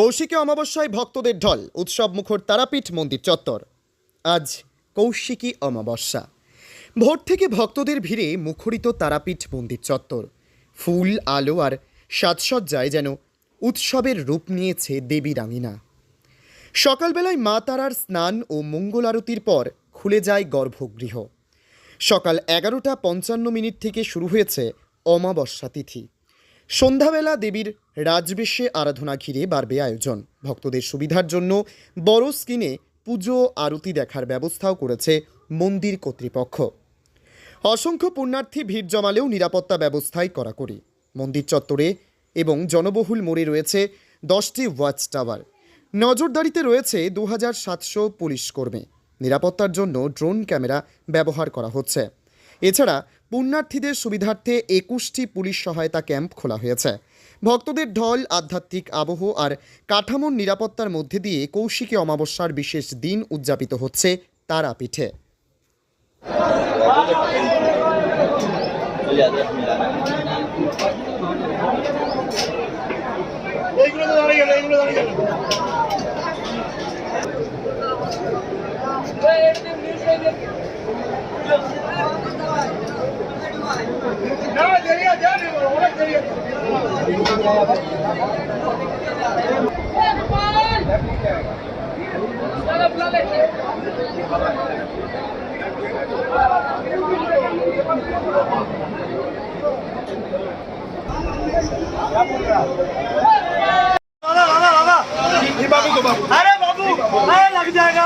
কৌশিকী অমাবস্যায় ভক্তদের ঢল, উৎসব মুখর তারাপীঠ, মন্দির চত্বর। আজ কৌশিকী অমাবস্যা। ভোর থেকে ভক্তদের ভিড়ে মুখরিত তারাপীঠ, মন্দির চত্বর। ফুল, আলো আর সাজসজ্জায় যেন উৎসবের রূপ নিয়েছে দেবী রাঙিনা। সকালবেলায় মা তারার স্নান ও মঙ্গল আরতির পর খুলে যায় গর্ভগৃহ। সকাল এগারোটা পঞ্চান্ন মিনিট থেকে শুরু হয়েছে অমাবস্যা তিথি। সন্ধ্যাবেলা দেবীর রাজবেশে আরাধনা ঘিরে বাড়বে আয়োজন। ভক্তদের সুবিধার জন্য বড় স্ক্রিনে পুজো, আরতি দেখার ব্যবস্থাও করেছে মন্দির কর্তৃপক্ষ। অসংখ্য পুণ্যার্থী ভিড় জমালেও নিরাপত্তা ব্যবস্থাই কড়াকড়ি। মন্দির চত্বরে এবং জনবহুল মোড়ে রয়েছে দশটি ওয়াচ টাওয়ার। নজরদারিতে রয়েছে দু হাজার সাতশো পুলিশ কর্মী। নিরাপত্তার জন্য ড্রোন ক্যামেরা ব্যবহার করা হচ্ছে। এছাড়া পুণ্যার্থীদের সুবিধার্থে একুশটি পুলিশ সহায়তা ক্যাম্প খোলা হয়েছে। ভক্তদের ঢল, আধ্যাত্মিক আবহ আর কাঠামোর নিরাপত্তার মধ্যে দিয়ে কৌশিকী অমাবস্যার বিশেষ দিন উদযাপিত হচ্ছে তারাপীঠে। এইগুলো তো अरे बाबू अरे लग जाएगा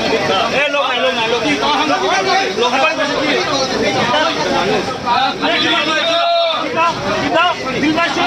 দিলবাসী